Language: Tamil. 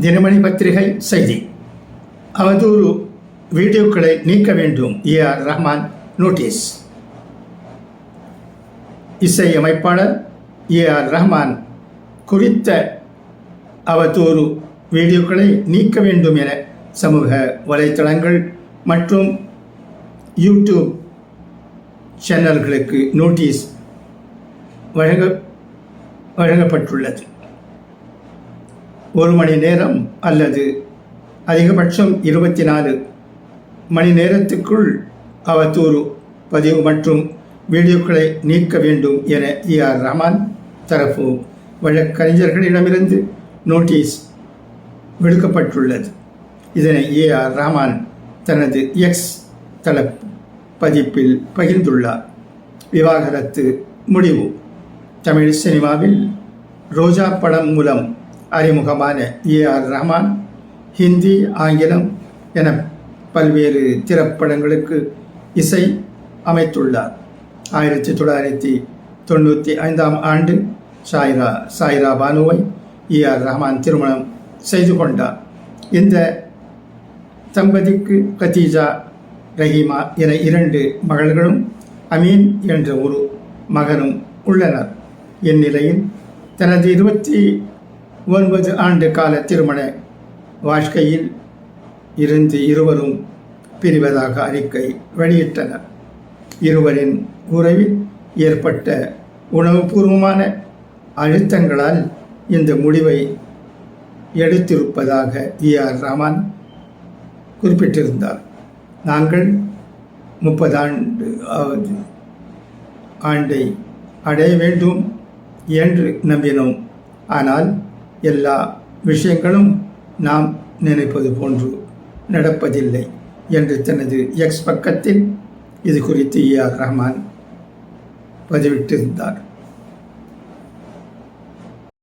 தினமணி பத்திரிகை செய்தி. அவதூறு வீடியோக்களை நீக்க வேண்டும். A R Rahman notice. இசையமைப்பாளர் ஏ ஆர் ரஹ்மான் குறித்த அவதூறு வீடியோக்களை நீக்க வேண்டும் என சமூக வலைத்தளங்கள் மற்றும் யூடியூப் சேனல்களுக்கு நோட்டீஸ் வழங்க வழங்கப்பட்டுள்ளது. ஒரு மணி நேரம் அல்லது அதிகபட்சம் இருபத்தி நாலு மணி நேரத்துக்குள் அவதூறு பதிவு மற்றும் வீடியோக்களை நீக்க வேண்டும் என ஏ ஆர் ரஹ்மான் தரப்பு வழக்கறிஞர்களிடமிருந்து நோட்டீஸ் விடுக்கப்பட்டுள்ளது. இதனை ஏ ஆர் ரஹ்மான் தனது எக்ஸ் தள பதிப்பில் பகிர்ந்துள்ளார். விவாகரத்து முடிவு. தமிழ் சினிமாவில் ரோஜா படம் மூலம் அறிமுகமான ஏ ஆர் ரஹ்மான் ஹிந்தி ஆங்கிலம் என பல்வேறு திரைப்படங்களுக்கு இசை அமைத்துள்ளார். ஆயிரத்தி தொள்ளாயிரத்தி தொண்ணூற்றி ஐந்தாம் ஆண்டு சாய்ரா சாய்ரா பானுவை ஏ ஆர் ரஹ்மான் திருமணம் செய்து கொண்டார். இந்த தம்பதிக்கு கத்தீஜா ரஹீமா என இரண்டு மகள்களும் அமீன் என்ற ஒரு மகனும் உள்ளனர். இந்நிலையில் தனது இருபத்தி ஒன்பது ஆண்டு கால திருமண வாழ்க்கையில் இருந்து இருவரும் பிரிவதாக அறிக்கை வெளியிட்டனர். இருவரின் உறவில் ஏற்பட்ட உணவுபூர்வமான அழுத்தங்களால் இந்த முடிவை எடுத்திருப்பதாக ஏ ஆர். ரமான் குறிப்பிட்டிருந்தார். நாங்கள் முப்பது ஆண்டு ஆவது ஆண்டை அடைய வேண்டும் என்று நம்பினோம். ஆனால் எல்லா விஷயங்களும் நாம் நினைப்பது போன்று நடப்பதில்லை என்று தனது எக்ஸ் பக்கத்தில் இது குறித்து ஏ ஆர் ரஹ்மான் பதிவிட்டிருந்தார்.